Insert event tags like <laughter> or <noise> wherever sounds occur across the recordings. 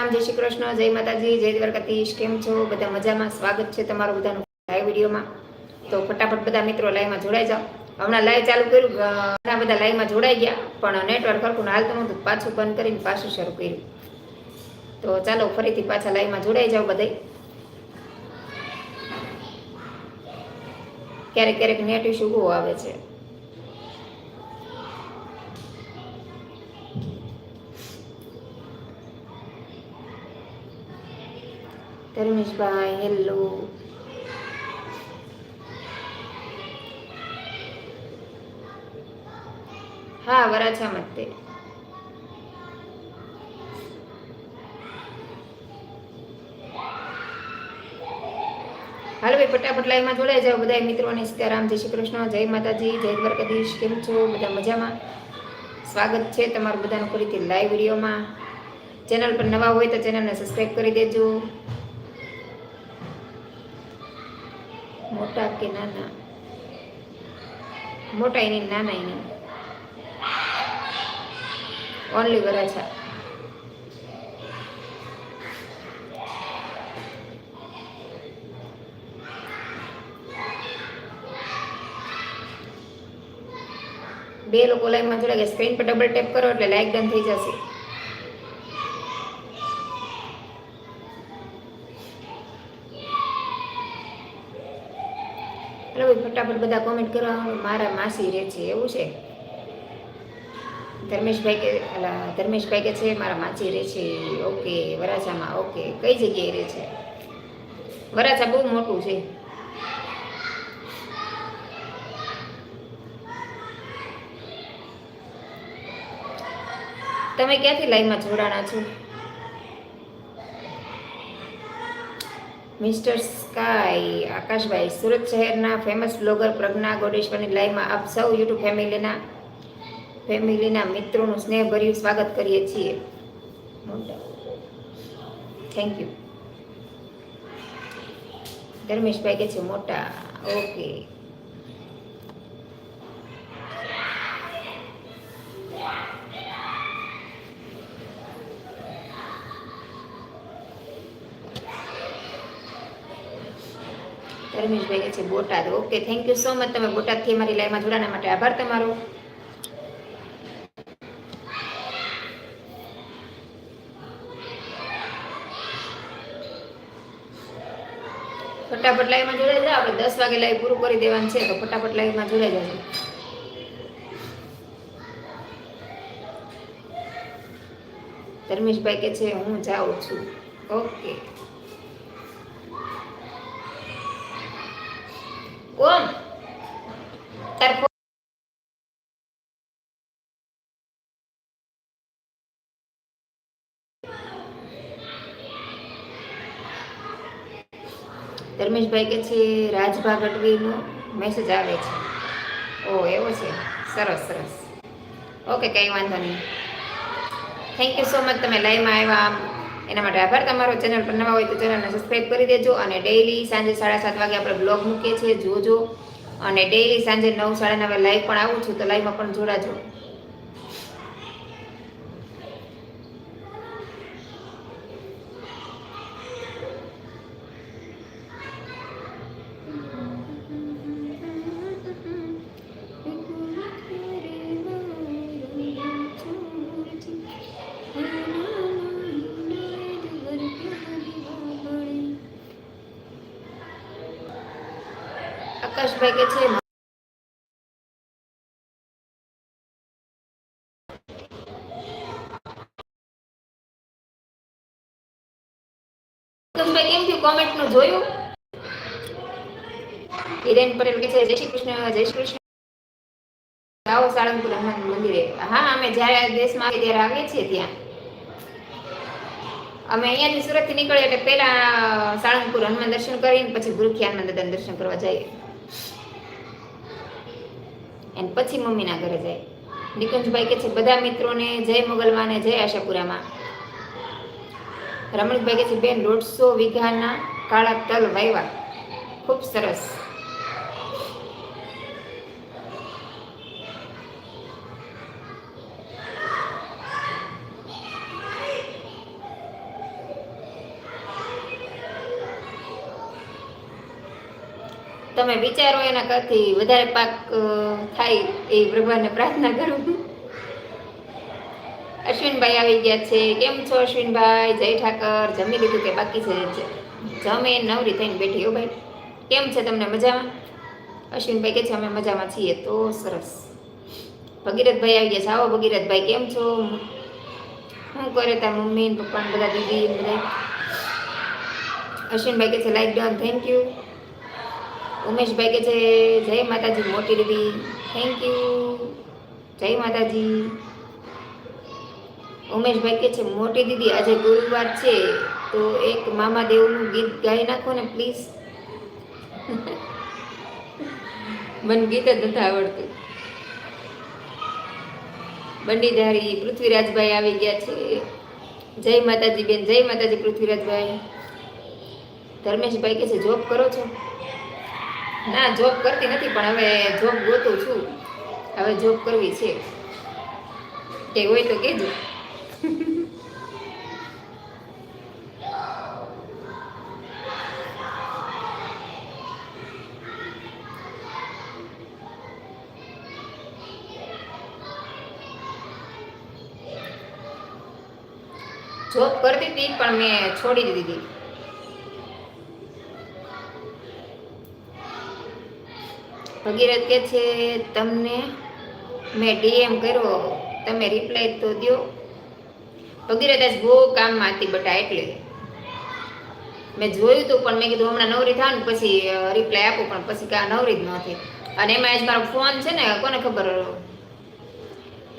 રામ જય શ્રી કૃષ્ણ, જય માતાજી, જય દ્વારકાધીશ, કેમ છો? બધા મજામાં? સ્વાગત છે તમારું બધાનું લાઈવ વિડીયોમાં. તો ફટાફટ બધા મિત્રો લાઈવમાં જોડાઈ જાઓ. હમણાં લાઈવ ચાલુ કર્યું ઘણા બધા લાઈવમાં જોડાઈ ગયા, પણ નેટવર્ક હરખું હાલતું નહોતું પાછું બંધ કરીને પાછું શરૂ કર્યું. તો ચાલો ફરીથી પાછા લાઈવમાં જોડાઈ જાઓ બધાય. ક્યારેક ક્યારેક નેટ ઇશ્યુ આવે છે. ધર્મેશભાઈ હેલો હા, વરાછા મતે. હાલો ભાઈ, ફટાફટ લાઈવમાં જોડાઈ જાઓ બધા મિત્રોને સીતારામ. જય શ્રી કૃષ્ણ, જય માતાજી, જય દ્વારકાધીશ. કેમ છો? બધા મજામાં? સ્વાગત છે તમારું બધાનું ફરીથી લાઈવ વિડીયોમાં. ચેનલ પર નવા હોય તો ચેનલને સબસ્ક્રાઈબ કરી દેજો. મોટા કે નાના? મોટા એની નાના એની. ઓનલી વરાછા. બે લોકો લાઈનમાં જોડે ગયા. સ્ક્રીન પર ડબલ ટેપ કરો એટલે લાઈક ડન થઈ જશે. એટલે ફટાફટ બધા કોમેન્ટ કરવા મારા માસી રહે છે, એવું છે. ધર્મેશભાઈ કે ધર્મેશભાઈ કે છે, મારા માસી રહે છે ઓકે વરાછામાં ઓકે કઈ જગ્યાએ રહે છે? વરાછા બહુ મોટું છે. તમે ક્યાંથી લાઈનમાં જોડાણા છો? મિસ્ટર સ્કાય આકાશભાઈ, સુરત શહેરના ફેમસ બ્લોગર પ્રજ્ઞા ગોડેશ્વરની લાઈવમાં આપ સૌ યુટ્યુબ ફેમિલીના ફેમિલીના મિત્રોનું સ્નેહભર્યું સ્વાગત કરીએ છીએ. થેન્ક યુ ધર્મેશભાઈ કે છે, મોટા. ઓકે ધર્મેશભાઈ કે છે Botad okay thank you so much તમે બોટાદથી અમારી લાઈવમાં જોડાના માટે આભાર તમારો. ફટાફટ લાઈવમાં જોડાઈ જાવ આપણે દસ વાગે લાઈવ પૂરું કરી દેવાનું છે, તો ફટાફટ લાઈવમાં જોડાઈ જજો. ધર્મેશભાઈ કે છે, હું જાઉં છું. ઓકે. ધર્મેશભાઈ કે છે, રાજભા ગઢવીનો મેસેજ આવે છે. ઓ, એવો છે. સરસ સરસ. ઓકે, કંઈ વાંધો નહીં. થેન્ક યુ સો મચ તમે લાઈવમાં આવ્યા. એના માટે આભાર. તમારો ચેનલ પર નવા હોય તો ચેનલને સબસ્ક્રાઈબ કરી દેજો અને ડેઈલી સાંજે સાડા સાત વાગે આપણે બ્લોગ મૂકીએ છીએ. જોજો. અને ડેઈલી સાંજે નવ, સાડા નવે લાઈવ પણ આવું છું. તો લાઈવમાં પણ જોડાજો. આકાશભાઈ કે છે કેમ થયું કોમેન્ટનું જોયું? હિરેન પટેલ કે છે, જય શ્રી કૃષ્ણ, જય શ્રી કૃષ્ણ. આવો સાળંગપુર હનુમાન મંદિરે. હા, અમે જ્યારે દેશમાં આવીએ ત્યારે આવીએ છીએ ત્યાં. અમે અહીંયાથી સુરતથી નીકળીએ એટલે પેલા સાળંગપુર હનુમાન દર્શન કરીને પછી ગુરુખ્યા હનુમાન દાદાના દર્શન કરવા જઈએ. અને પછી મમ્મીના ઘરે જાય. નિકુંજભાઈ કે છે, બધા મિત્રોને જય મોગલમાને જય આશાપુરામાં. રમણીકભાઈ કે છે, બેન દોઢસો વીઘાના કાળા તલ વાવ્યા. ખૂબ સરસ. તમે વિચારો એના કરતી વધારે પાક થાય એ ભગવાનને પ્રાર્થના કરું. અશ્વિનભાઈ આવી ગયા છે. કેમ છો અશ્વિનભાઈ? જય ઠાકર. જમી લીધું કે બાકી છે? જમે નવરી થઈને બેઠી હો ભાઈ. કેમ છે તમને મજામાં? અશ્વિનભાઈ કે છે, અમે મજામાં છીએ. તો સરસ. ભગીરથભાઈ આવી ગયા છે. આવો ભગીરથભાઈ, કેમ છો? શું કરે તાર મમ્મી પપ્પા બધા દીદી બધા અશ્વિનભાઈ કે છે લાઈક ડન થેન્ક યુ ઉમેશભાઈ કે છે, જય માતાજી, મોટી દીદી થેન્ક યુ જય માતાજી. ઉમેશભાઈ કે છે, મોટી દીદી, આજે ગુરુવાર છે, તો એક મામા દેવનું ગીત ગાઈ નાખો ને પ્લીઝ <laughs> મને ગીત જ નથી આવડતું. બંડીધારી પૃથ્વીરાજભાઈ આવી ગયા છે. જય માતાજી બેન, જય માતાજી પૃથ્વીરાજભાઈ. ધર્મેશભાઈ કે છે, જોબ કરો છો? ના જોબ કરતી નથી, પણ હવે જોબ ગોતું છું. હવે જોબ કરવી છે. કે હોય તો કહેજો. જોબ કરતી હતી, પણ મેં છોડી દીધી. ભગીરથ કે છે, તમને મેં ડીએમ કર્યો, તમે રિપ્લાય તો દો ભગીરથ આજ બહુ કામમાં હતી બટા એટલે. મેં જોયું હતું પણ મેં કીધું, હમણાં નવરી થાવ ને પછી રિપ્લાય આપું, પણ પછી કાં નવરી જ ન અને એમાં આજ મારો ફોન છે ને, કોને ખબર?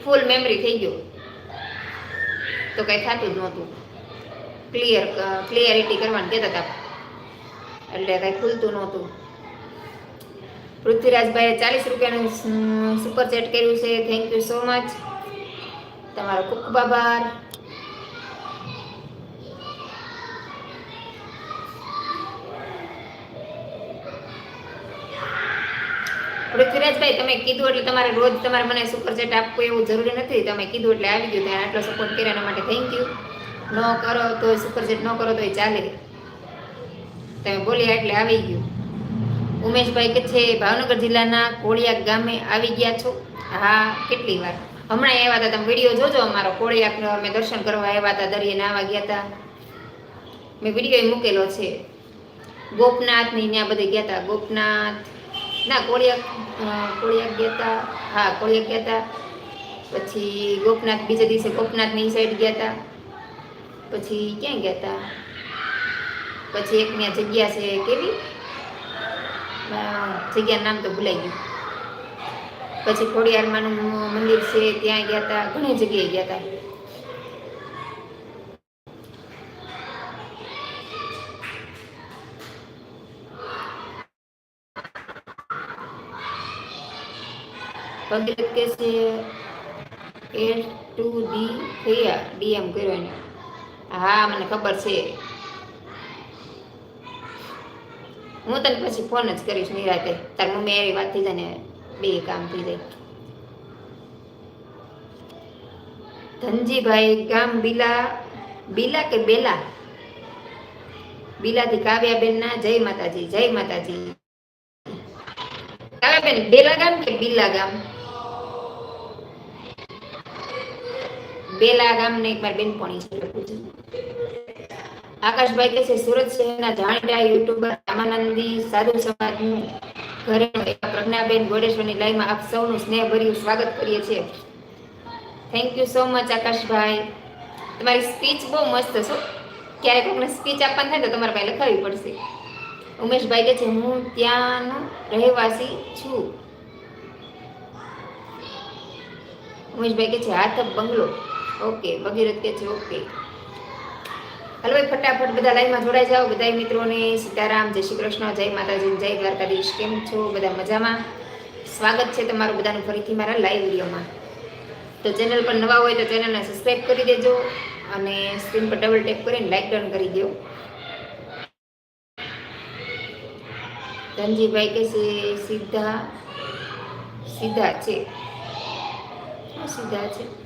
ફૂલ મેમરી થઈ ગયો. તો કંઈ થતું જ નહોતું. ક્લિયર ક્લિયરિટી કરવાનું કહેતા હતા એટલે કંઈ ખુલતું નહોતું. પૃથ્વીરાજભાઈએ ચાલીસ રૂપિયાનું સુપર ચેટ કર્યું છે. થેન્ક યુ સો મચ તમારો ખૂબ ખૂબ આભાર. પૃથ્વીરાજભાઈ, તમે કીધું એટલે તમારે રોજ તમારે મને સુપર ચેટ આપવું એવું જરૂરી નથી. તમે કીધું એટલે આવી ગયું. ત્યાં આટલો સપોર્ટ કર્યા એના માટે થેન્ક યુ ન કરો તો સુપર ચેટ ન કરો તો ચાલે. તમે બોલ્યા એટલે આવી ગયું. ઉમેશભાઈ કે છે, ભાવનગર જિલ્લાના કોળિયાક ગામે આવી ગયા છો? હા, કેટલી વાર? હમણાં આવ્યા હતા, તમે વીડિયો જોજો અમારો કોળિયાકનો. અમે દર્શન કરવા આવ્યા હતા, દરિયે નાવા ગયા હતા. મેં વીડિયો મૂકેલો છે. ગોપનાથની ત્યાં બધે ગયા હતા. ગોપનાથ, ના, કોળિયાક કોળિયાક ગયા હતા. હા, કોળિયાક ગયા હતા. પછી ગોપનાથ બીજા દિવસે ગોપનાથની સાઈડ ગયા હતા. પછી ક્યાં ગયા હતા? પછી એક ત્યાં જગ્યા છે, કેવી? જગ્યાનું નામ તો ભૂલાઈ ગયું. પછી ખોડિયારમાંનું મંદિર છે, ત્યાં ગયા હતા ઘણી જગ્યાએ ગયા હતા ભગીરથ કે છે ટુ ડી થયા ડીએમ કર્યો એને. હા, મને ખબર છે. હું તને પછી ફોન જ કરીશ નિરાતે તાર મમ્મી એવી વાત થઈ જાય બે કામ થઈ જાય. ધનજીભાઈ ગામ બીલા બીલા કે બેલા? બીલાથી કાવ્યાબેન ના, જય માતાજી જય માતાજી. કાવ્યાબેન, બેલા ગામ કે બીલા ગામ? બેલા ગામ ને એક મારી બેનપણી છું. આકાશભાઈ કહે છે, સુરત શહેરના જાણીતા યુટ્યુબર રામાનંદી સાધુ સમાજનું ઘરે પ્રજ્ઞાબેન ગોડેશ્વરની લાઈવમાં આપ સૌનું સ્નેહભર્યું સ્વાગત કરીએ છીએ. Thank you so much આકાશભાઈ. તમારી સ્પીચ બહુ મસ્ત છે ક્યારેક કોઈને સ્પીચ આપવાની થાય તો તમારે પાસે લખાવી પડશે. ઉમેશભાઈ કહે છે, હું ત્યાંનો રહેવાસી છું. ઉમેશભાઈ કહે છે, હાથ બંગલો. ઓકે ભગીરથ કે છે ઓકે હાલો ભાઈ, ફટાફટ બધા લાઈવમાં જોડાઈ જાઓ. બધા મિત્રોને સીતારામ, જય શ્રી કૃષ્ણ, જય માતાજી, જય દ્વારકાધીશ. કેમ છો? બધા મજામાં? સ્વાગત છે તમારું બધાનું ફરીથી મારા લાઈવ વિડીયોમાં. તો ચેનલ પર નવા હોય તો ચેનલને સબસ્ક્રાઈબ કરી દેજો અને સ્ક્રીન પર ડબલ ટેપ કરીને લાઈક ડન કરી દો. ધનજીભાઈ કે સીધા સીધા છે. સીધા છે?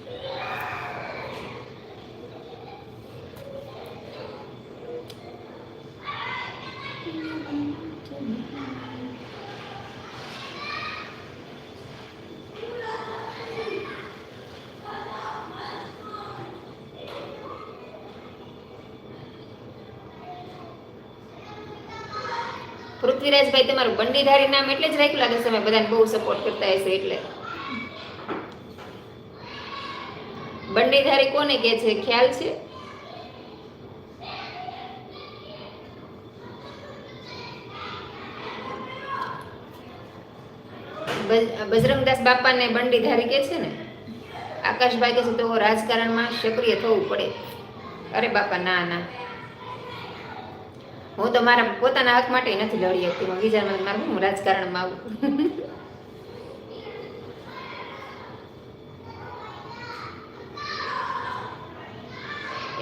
પૃથ્વીરાજભાઈ તમારું બંડીધારી નામ એટલે જ રાખ્યું લાગે તમે બધાને બહુ સપોર્ટ કરતા હશે એટલે. બંડીધારી કોને કે છે, ખ્યાલ છે? બજરંગદાસ બાપાને બંડીધારી કે છે ને? આકાશભાઈ કે છે, તો રાજકારણમાં સક્રિય થવું પડે. અરે બાપા, ના ના. હું તો મારા પોતાના હક માટે નથી લડી શકતી હું બીજામાં મારું હું રાજકારણમાં આવું?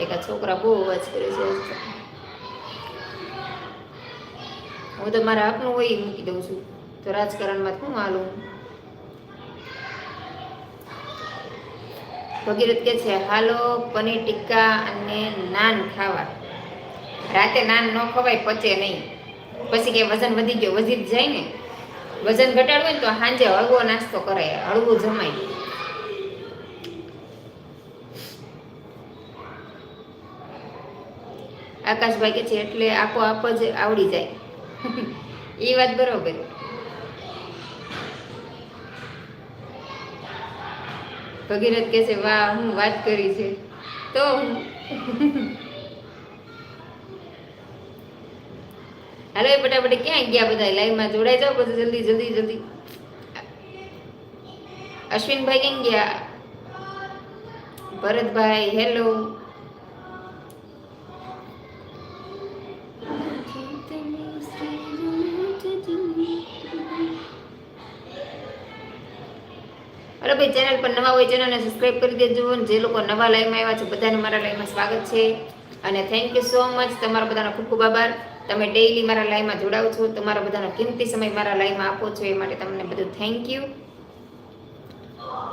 એક આ છોકરા બહુ અવાજ કરે છે હું તો મારા હકનું હોય મૂકી દઉં છું. તો રાજકારણમાં શું હાલું? ભગીરથ કે છે, હાલો, પનીર ટિક્કા અને નાન ખાવા. રાતે નાન ન ખવાય, પચે નહીં. પછી કે વજન વધી ગયો વધી જ જાય ને વજન ઘટાડવું હોય ને તો સાંજે હળવો નાસ્તો કરાય હળવું જમાય. આકાશભાઈ કે છે, એટલે આપોઆપ જ આવડી જાય. <laughs> એ વાત બરોબર. ભગીરથ કે છે, વાહ, હું વાત કરી છે. તો હાલો, એ ફટાફટ ક્યાં ગયા બધા? લાઈવમાં જોડાઈ જાઓ પછી જલ્દી જલ્દી જલ્દી. અશ્વિનભાઈ કેમ ગયા? ભરતભાઈ હેલો અરે ભાઈ ચેનલ પર નવા હોય ચેનલને સબસ્ક્રાઈબ કરી દેજો અને જે લોકો નવા લાઈવમાં આવ્યા છે બધાને મારા લાઈવમાં સ્વાગત છે. અને થેન્ક યુ સો મચ તમારા બધાનો ખૂબ ખૂબ આભાર. તમે ડેઈલી મારા લાઈવમાં જોડાવ છો, તમારો બધાનો કિંમતી સમય મારા લાઈવમાં આપો છો, એ માટે તમને બધું થેન્ક યુ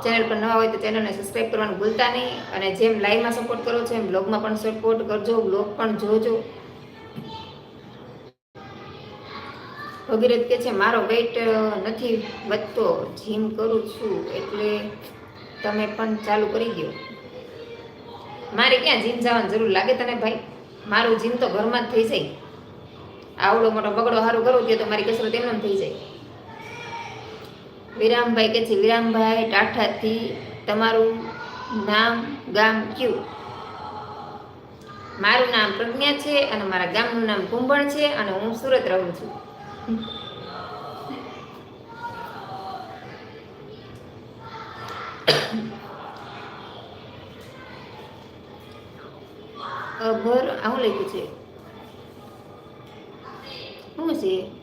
ચેનલ પર નવા હોય તો ચેનલને સબસ્ક્રાઇબ કરવાનું ભૂલતા નહીં, અને જેમ લાઈવમાં સપોર્ટ કરો છો, એમ બ્લોગમાં પણ સપોર્ટ કરજો બ્લોગ પણ જોજો. ભગીરથ કે છે, મારો વેઇટ નથી વધતો જીમ કરું છું, એટલે તમે પણ ચાલુ કરી દો મારે ક્યાં જીમ જવાની જરૂર લાગે તને ભાઈ? મારું જીમ તો ઘરમાં જ થઈ જાય. આવડો મોટો બગડો સારું કરું તે તો મારી કસરત એમને થઈ જાય. વિરામભાઈ કે છે, વિરામભાઈ, ટાઠાથી તમારું નામ, ગામ કયું? મારું નામ પ્રજ્ઞા છે અને મારા ગામનું નામ કુંભણ છે અને હું સુરત રહું છું. અભર આવું લખ્યું છે? શું છે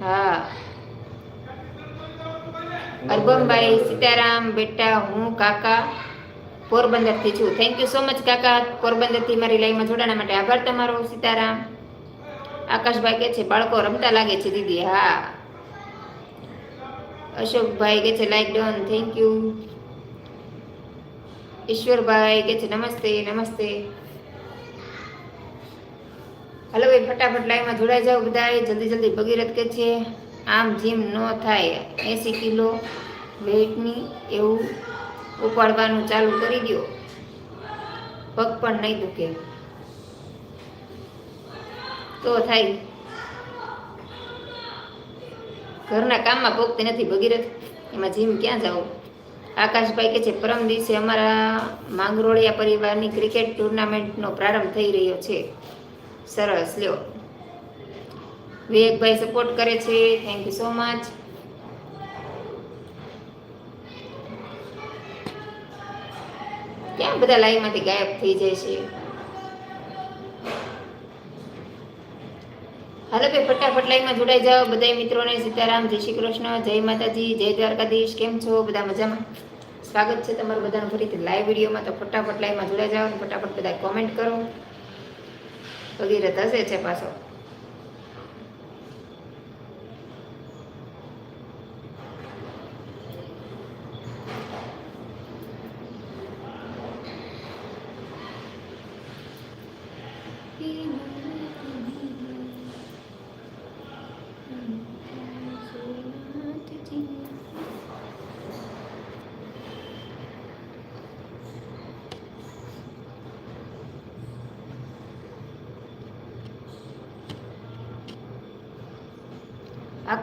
હા. અરબમભાઈ, સીતારામ, બેટા, હું, કાકા, પોરબંદરથી છું. થેન્ક યુ સો મચ કાકા. પોરબંદરથી મારી લાઈવમાં જોડાણા માટે આભાર તમારો, સીતારામ. આકાશભાઈ કે છે, બાળકો રમતા લાગે છે, દીદી. હા. અશોકભાઈ કે છે લાઈક ડન થેન્ક યુ ઈશ્વરભાઈ કે છે, નમસ્તે નમસ્તે. હલો ભાઈ, ફટાફટ લાઈનમાં જોડાઈ જાઓ બધા જલ્દી જલ્દી ભગીરથ કે છે, આમ જીમ ન થાય એંસી કિલો વેઇટની એવું ઉપાડવાનું ચાલુ કરી દો પગ પણ નહીં દુખે. તો થાય. ઘરના કામમાં પોગતી નથી ભગીરથ. એમાં જીમ ક્યાં જાવ આકાશભાઈ કે છે, પરમ દિવસે અમારા માંગરોળિયા પરિવારની ક્રિકેટ ટુર્નામેન્ટનો પ્રારંભ થઈ રહ્યો છે. સરસ, લ્યો. વિવેકભાઈ સપોર્ટ કરે છે. થેન્ક યુ સો મચ ક્યાં બધા લાઈવમાંથી ગાયબ થઈ જાય છે? હાલો ભાઈ, ફટાફટ લાઈવમાં જોડાઈ જાઓ. બધા મિત્રોને સીતારામ, જય શ્રી કૃષ્ણ, જય માતાજી, જય દ્વારકાધીશ. કેમ છો? બધા મજામાં? સ્વાગત છે તમારું બધાનું ફરીથી લાઈવ વિડીયોમાં તો ફટાફટ લાઈવમાં જોડાઈ જાઓ ફટાફટ બધા કોમેન્ટ કરો. વગેરે થશે છે પાછો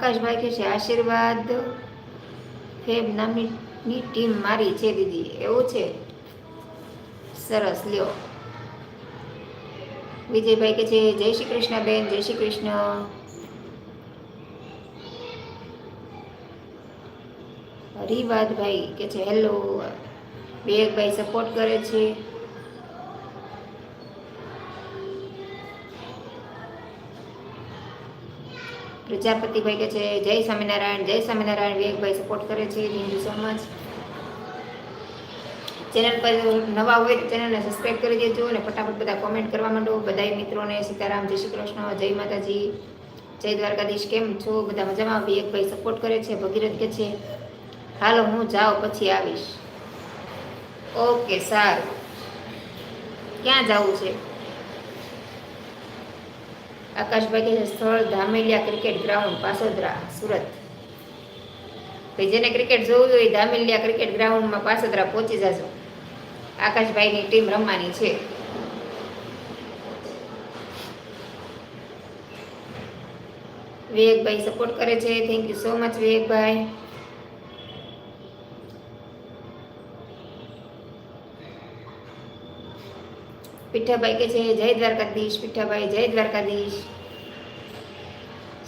આકાશભાઈ કહે છે. આશીર્વાદ ફેબ નામની ટીમ મારી છે દીદી. એવું છે? સરસ. લ્યો. વિજયભાઈ કે છે, જય શ્રી કૃષ્ણ બેન, જય શ્રી કૃષ્ણ. હરિવાદભાઈ કે છે, હેલો. વિવેકભાઈ સપોર્ટ કરે છે. પ્રજાપતિભાઈ કે છે, જય સ્વામિનારાયણ જય સ્વામિનારાયણ, વિવેકભાઈ સપોર્ટ કરે છે thank you so much channel પર નવા હોય તો ચેનલને સબસ્ક્રાઈબ કરી દેજો અને ફટાફટ બધા કોમેન્ટ કરવા માંડો. બધાય મિત્રોને સીતારામ, જય શ્રી કૃષ્ણ, જય માતાજી, જય દ્વારકાધીશ. કેમ છો? બધા મજામાં? વિવેકભાઈ સપોર્ટ કરે છે, ભગીરથ કે છે? હાલો, હું જાઉં પછી આવીશ. ઓકે સારું. ક્યાં જવું છે? આકાશભાઈ સ્થળ ધામેલિયા ક્રિકેટ ગ્રાઉન્ડ પાસોદરા સુરત. ભાઈ, જેને ક્રિકેટ જોવું જોઈએ ધામેલિયા ક્રિકેટ ગ્રાઉન્ડમાં પાસોદરા પહોંચી જશો આકાશભાઈની ટીમ રમવાની છે. વિવેકભાઈ સપોર્ટ કરે છે. થેન્ક યુ સો મચ વિવેકભાઈ. પીઠાભાઈ કે છે, જય દ્વારકાધીશ, પીઠાભાઈ, જય દ્વારકાધીશ.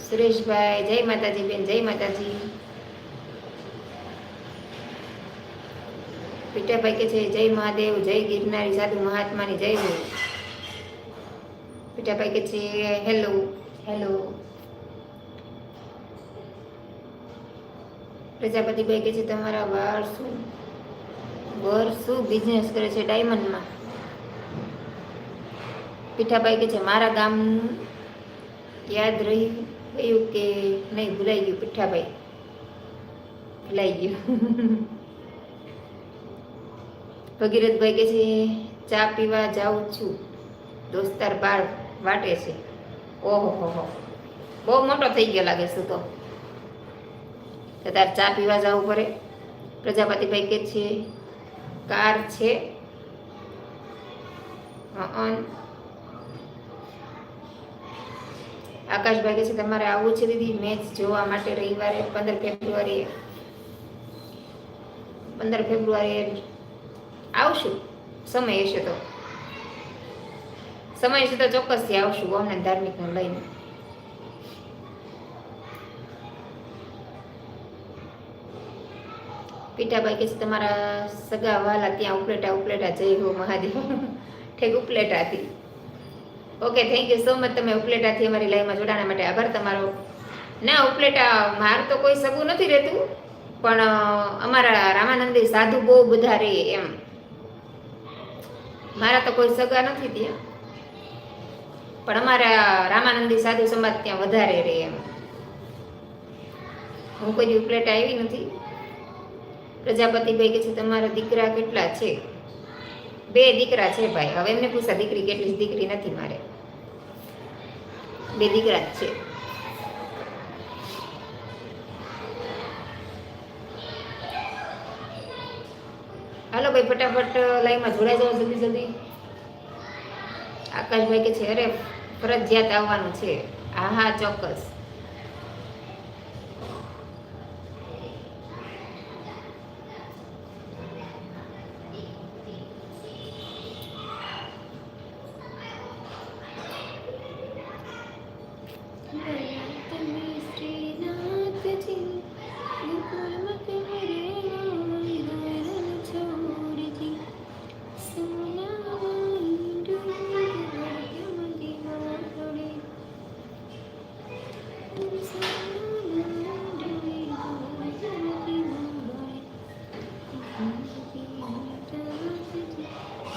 સુરેશભાઈ, જય માતાજી બેન, જય માતાજી. પીઠાભાઈ કે છે, જય મહાદેવ, જય ગિરનારી સાધુ મહાત્માની જય હો. પીઠાભાઈ કે છે, હેલો હેલો. પ્રજાપતિભાઈ કે છે, તમારા વાર શું વર શું બિઝનેસ કરે છે ડાયમંડમાં? પીઠાભાઈ કે છે, મારા ગામ યાદ રહી ગયું કે નહીં? ભૂલાઈ ગયું, પીઠાભાઈ. ભૂલાઈ ગયું. <laughs> ભગીરથભાઈ કે છે, ચા પીવા જાઉં છું. દોસ્તાર બાર વાટે છે. ઓહો, હો બહુ મોટો થઈ ગયો લાગે શું તો. તાર ચા પીવા જવું પડે. પ્રજાપતિભાઈ કે છે, કાર છે. હં આકાશભાઈ કે છે, તમારે આવવું છે દીદી? મેચ જોવા માટે રવિવારે, પંદર ફેબ્રુઆરીએ. પંદર ફેબ્રુઆરીએ આવશું. સમય હશે તો. સમય હશે તો ચોક્કસથી આવશું, અમને ધાર્મિકને લઈને. પીઠાભાઈ કે છે, તમારા સગા વાલા ત્યાં ઉપલેટા ઉપલેટા જય હો મહાદેવ. <laughs> ઠેક ઉપલેટાથી okay thank you so much તમે ઉપલેટાથી અમારી લાઈવમાં જોડાણા માટે આભાર. તમારો ના, ઉપલેટા માર તો કોઈ સગું નથી રહેતું, પણ અમારા રામાનંદી સાધુ બહુ બધા રહે એમ. મારા તો કોઈ સગા નથી ત્યાં પણ અમારા રામાનંદી સાધુ સમાજ ત્યાં વધારે રહે એમ. હું કોઈ ઉપલેટા આવી નથી. પ્રજાપતિભાઈ કે છે, તમારા દીકરા કેટલા છે? બે દીકરા છે ભાઈ. હવે એમને પૂછા દીકરી કેટલી દીકરી નથી મારે. બે દીકરા જ છે. હાલો ભાઈ, ફટાફટ લાઈનમાં જોડાઈ જાઓ જલ્દી જલ્દી. આકાશભાઈ કે છે, અરે, ફરજિયાત આવવાનું છે. હા હા ચોક્કસ.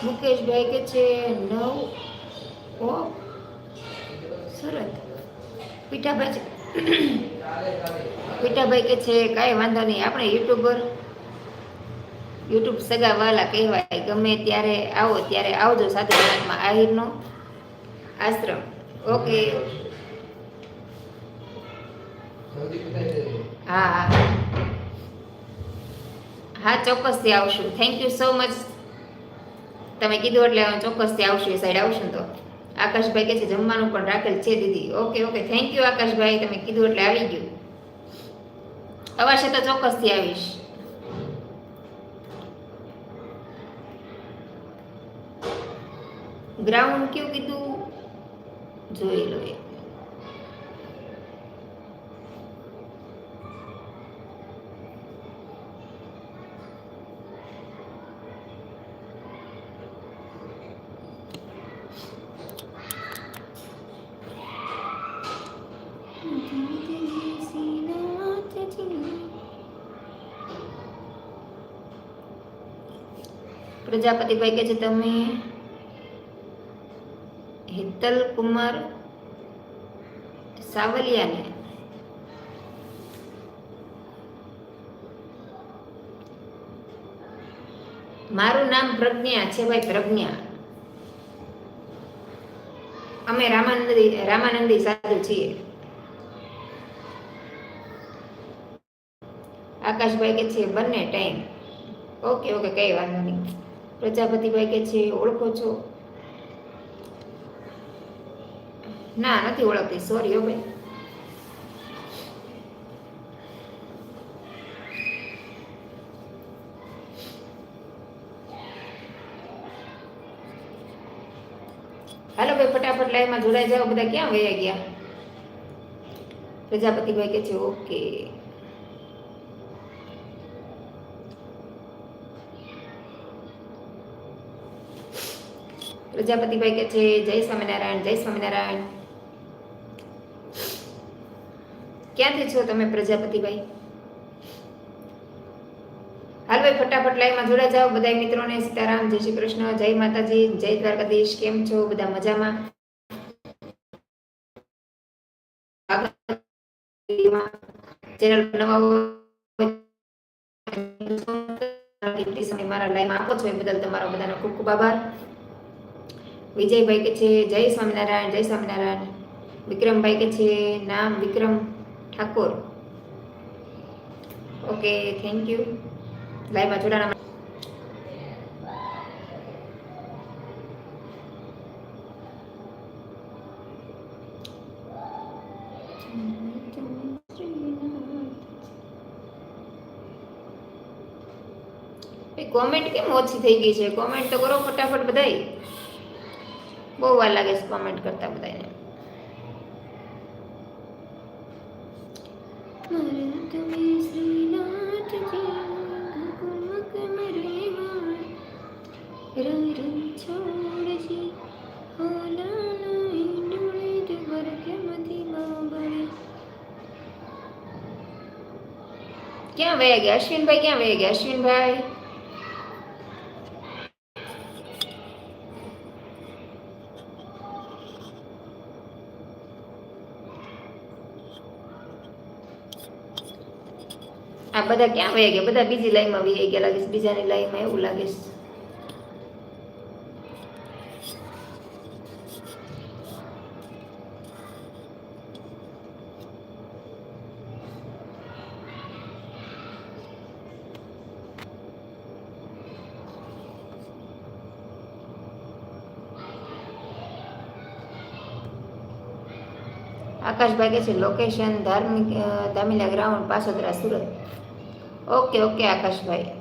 મુકેશભાઈ કે છે નવ ઓ સુરત પીઠાભાઈ પીઠાભાઈ કે છે કાંઈ વાંધો નહીં. આપણે યુટ્યુબર, યુટ્યુબ સગા વાલા કહેવાય. ગમે ત્યારે આવો, ત્યારે આવજો સાથે ગુજરાતમાં આહિરનો આશ્રમ. ઓકે. હા હા. હા, ચોક્કસથી આવશું. થેન્ક યુ સો મચ તમે કીધું એટલે ચોક્કસથી આવશું, એ સાઈડ આવશું તો. આકાશભાઈ કે છે, જમવાનું પણ રાખેલ છે દીદી. ઓકે ઓકે થેન્ક યુ આકાશભાઈ, તમે કીધું એટલે આવી ગયું. અવાશે તો ચોક્કસથી આવીશ. ગ્રાઉન્ડ કયું કીધું? જોઈ લો એ પ્રજાપતિભાઈ કે છે, તમે હેતલ કુમાર સાવલિયાને મારું નામ પ્રજ્ઞા છે ભાઈ, પ્રજ્ઞા. અમે રામાનંદી રામાનંદી સાધુ છીએ. આકાશભાઈ કે છે, બંને ટાઈમ ઓકે ઓકે, કઈ વાંધો નહીં. પ્રજાપતિભાઈ કે છે, ઓળખો છો? ના, નથી ઓળખતી સોરી હો ભાઈ. હાલો ભાઈ, ફટાફટ લાઈવમાં જોડાઈ જાઓ, બધા ક્યાં વયા ગયા? પ્રજાપતિભાઈ કે છે ઓકે પ્રજાપતિભાઈ કે છે, જય સ્વામિનારાયણ જય સ્વામિનારાયણ. ક્યાંથી છો તમે પ્રજાપતિભાઈ? હાલ ભાઈ ફટાફટ લાઈવમાં જોડા જાઓ. બધા મિત્રોને સીતારામ, જય શ્રી કૃષ્ણ, જય માતાજી, જય દ્વારકાધીશ. કેમ છો બધા મજામાં? ચેનલ નવા સમય મારા લાઈવમાં આપો છો એ બદલ તમારો બધાનો ખૂબ ખૂબ આભાર. વિજયભાઈ કે છે, જય સ્વામિનારાયણ જય સ્વામિનારાયણ. વિક્રમભાઈ કે છે, નામ Vikram Thakor. Okay thank you લાઈવમાં જોડાણા કોમેન્ટ કેમ ઓછી થઈ ગઈ છે? કોમેન્ટ તો કરો ફટાફટ બધાય. બહુ વાર લાગે છે કોમેન્ટ કરતા બધાને ક્યાં વયા ગયા? અશ્વિનભાઈ ક્યાં વયા ગયા? અશ્વિનભાઈ? આ બધા ક્યાં વહી ગયા? બધા બીજી લાઈનમાં વહી ગયા લાગે છે. બીજાની લાઈનમાં એવું લાગે છે. આકાશભાઈ કે છે. Location Dharmik Dhamila ground Pasodara Surat. Okay okay આકાશભાઈ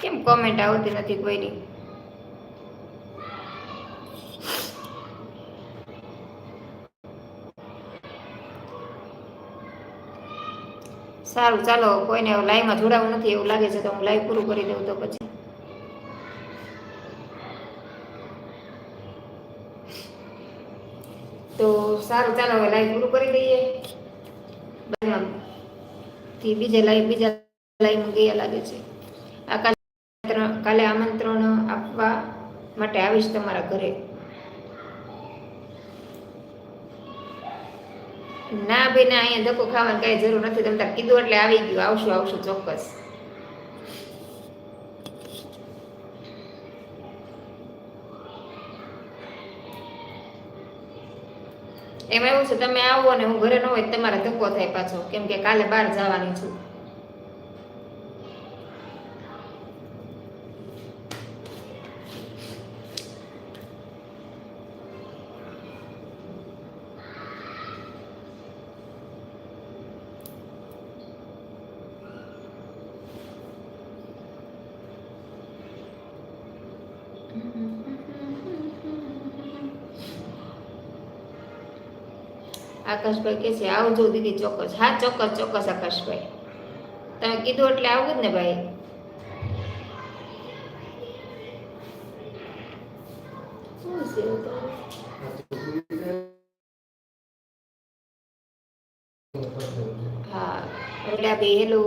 કેમ કોમેન્ટ આવતી નથી કોઈની? સારું, ચાલો, કોઈને લાઈવમાં જોડાવું નથી, એવું લાગે છે તો હું લાઈવ પૂરું કરી દઉં તો પછી. તો સારું, ચાલો, હવે લાઈવ પૂરું કરી દઈએ. થી બીજે લાઈવ બીજા લાઈવમાં ગયા લાગે છે. આ કાલે કાલે આમંત્રણ આપવા માટે આવીશ તમારા ઘરે. ના ભાઈ ના અહીંયા ધક્કો ખાવાની કઈ જરૂર નથી. તમે કીધું એટલે આવી ગયું. આવશું આવશું ચોક્કસ. એમાં એવું છે, તમે આવો ને હું ઘરે ન હોય તમારે ધક્કો થાય પાછો. કેમ કે કાલે બહાર જવાની છું. આકાશભાઈ કહે છે, આવજો દીદી ચોક્કસ. હા, ચોક્કસ ચોક્કસ આકાશભાઈ. તમે કીધું એટલે આવું જ ને ભાઈ? હા રડા ભાઈ હેલો